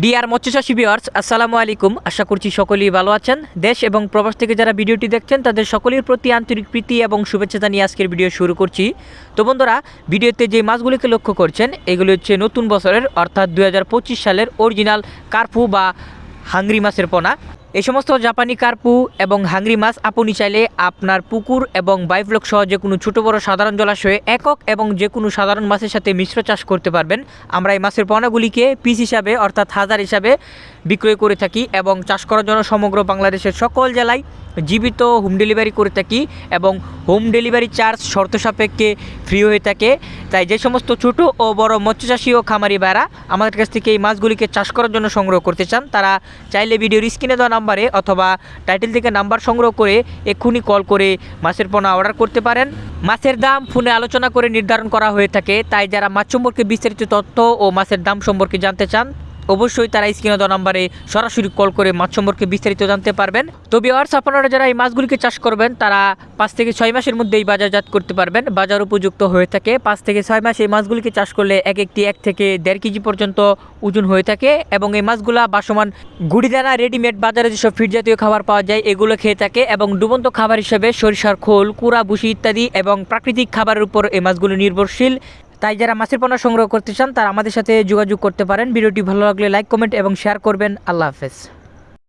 Deer মৎস্যচাষী viewers আসসালামু আলাইকুম। আশা করছি সকলেই ভালো আছেন। দেশ এবং প্রবাস থেকে যারা ভিডিওটি দেখছেন, তাদের সকলের প্রতি আন্তরিক প্রীতি এবং শুভেচ্ছা জানিয়ে আজকের ভিডিও শুরু করছি। তো বন্ধুরা, ভিডিওতে যে মাছগুলিকে লক্ষ্য করছেন, এগুলি হচ্ছে নতুন বছরের, অর্থাৎ দু হাজার পঁচিশ সালের অরিজিনাল কার্পু বা হাংরি মাছের পোনা। এই সমস্ত জাপানি কার্পু এবং হাংরি মাছ আপনি চাইলে আপনার পুকুর এবং বাইফ্লক সহ যে কোনো ছোটো বড় সাধারণ জলাশয়ে একক এবং যে কোনো সাধারণ মাছের সাথে মিশ্র চাষ করতে পারবেন। আমরা এই মাছের পোনাগুলিকে পিস হিসাবে অর্থাৎ হাজার হিসাবে বিক্রয় করে থাকি এবং চাষ করার জন্য সমগ্র বাংলাদেশের সকল জেলায় জীবিত হোম ডেলিভারি করে থাকি এবং হোম ডেলিভারি চার্জ শর্ত সাপেক্ষে ফ্রি হয়ে থাকে। তাই যে সমস্ত ছোট ও বড় মৎস্যচাষী ও খামারি ভাইরা আমাদের কাছ থেকে এই মাছগুলিকে চাষ করার জন্য সংগ্রহ করতে চান, তারা চাইলে ভিডিওর স্ক্রিনে দেওয়া নাম্বারে অথবা টাইটেল থেকে নাম্বার সংগ্রহ করে এক্ষুনি কল করে মাছের পোনা অর্ডার করতে পারেন। মাছের দাম ফোনে আলোচনা করে নির্ধারণ করা হয়ে থাকে, তাই যারা মাছ সম্পর্কে বিস্তারিত তথ্য ও মাছের দাম সম্পর্কে জানতে চান অবশ্যই তারা স্ক্রিনে দেওয়া নাম্বারে সরাসরি কল করে মাছ সম্পর্কে বিস্তারিত জানতে পারবেন। তো বিওয়ার্স আপনারা যারা এই মাছগুলিকে চাষ করবেন, তারা পাঁচ থেকে ছয় মাসের মধ্যেই বাজারজাত করতে পারবেন। বাজার উপযুক্ত হয়ে থাকে। পাঁচ থেকে ছয় মাস এই মাছগুলিকে চাষ করলে এক একটি এক থেকে দেড় কেজি পর্যন্ত ওজন হয়ে থাকে এবং এই মাছগুলা বাসমান গুড়িদানা, রেডিমেড বাজারে যেসব ফিড জাতীয় খাবার পাওয়া যায়, এগুলো খেয়ে থাকে এবং ডুবন্ত খাবার হিসেবে সরিষার খোল কুড়া বুসি ইত্যাদি এবং প্রাকৃতিক খাবারের উপর এই মাছগুলো নির্ভরশীল। তাই যারা মাছের পণ্য সংগ্রহ করতে চান, তারা আমাদের সাথে যোগাযোগ করতে পারেন। ভিডিওটি ভালো লাগলে লাইক, কমেন্ট এবং শেয়ার করবেন। আল্লাহ হাফেজ।